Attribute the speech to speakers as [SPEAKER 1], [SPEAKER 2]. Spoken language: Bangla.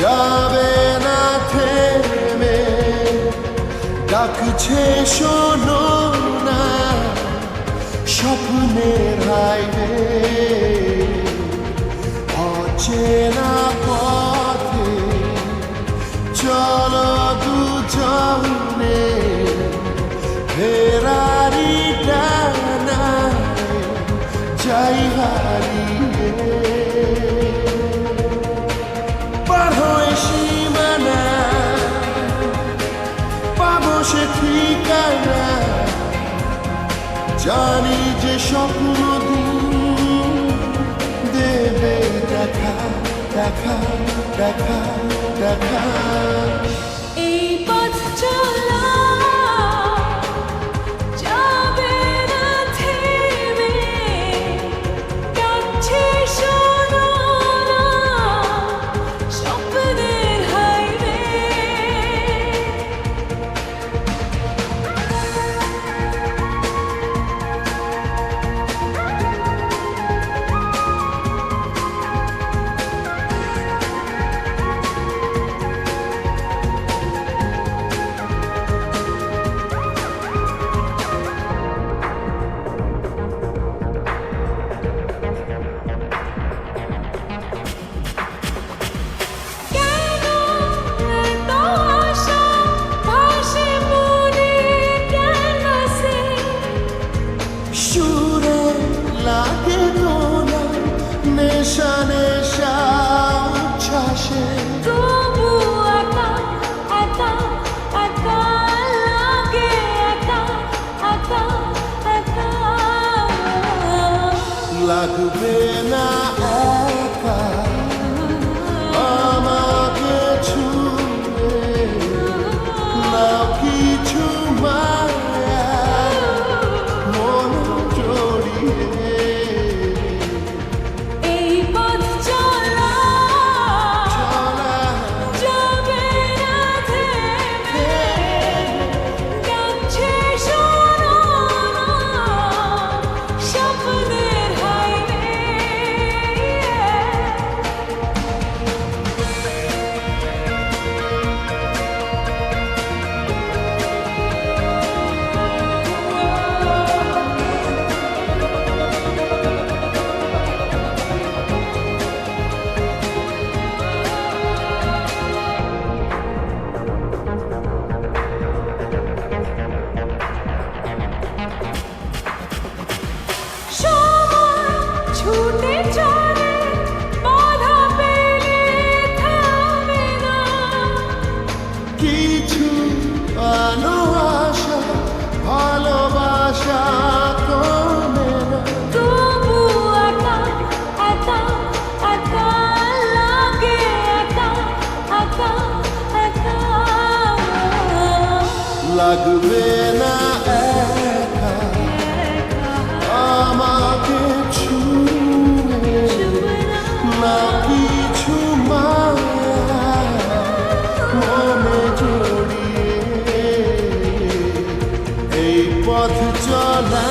[SPEAKER 1] যাবে না থেমে। ডাকছে শোনো না স্বপ্নের হাইবে অচেনা পথে চলো দুজন। জানি যে স্বপ্ন দেবে দেখা দেখা দেখা দেখা। লাগে না নেশা নেশা উচ্ছ্বাসে।
[SPEAKER 2] তবু একা একা। লাগবে না
[SPEAKER 1] লাগবে না একা। আমাকে ছুঁয়ে না কিছু মায়া। মনে জড়িয়ে
[SPEAKER 2] এই পথ চলা।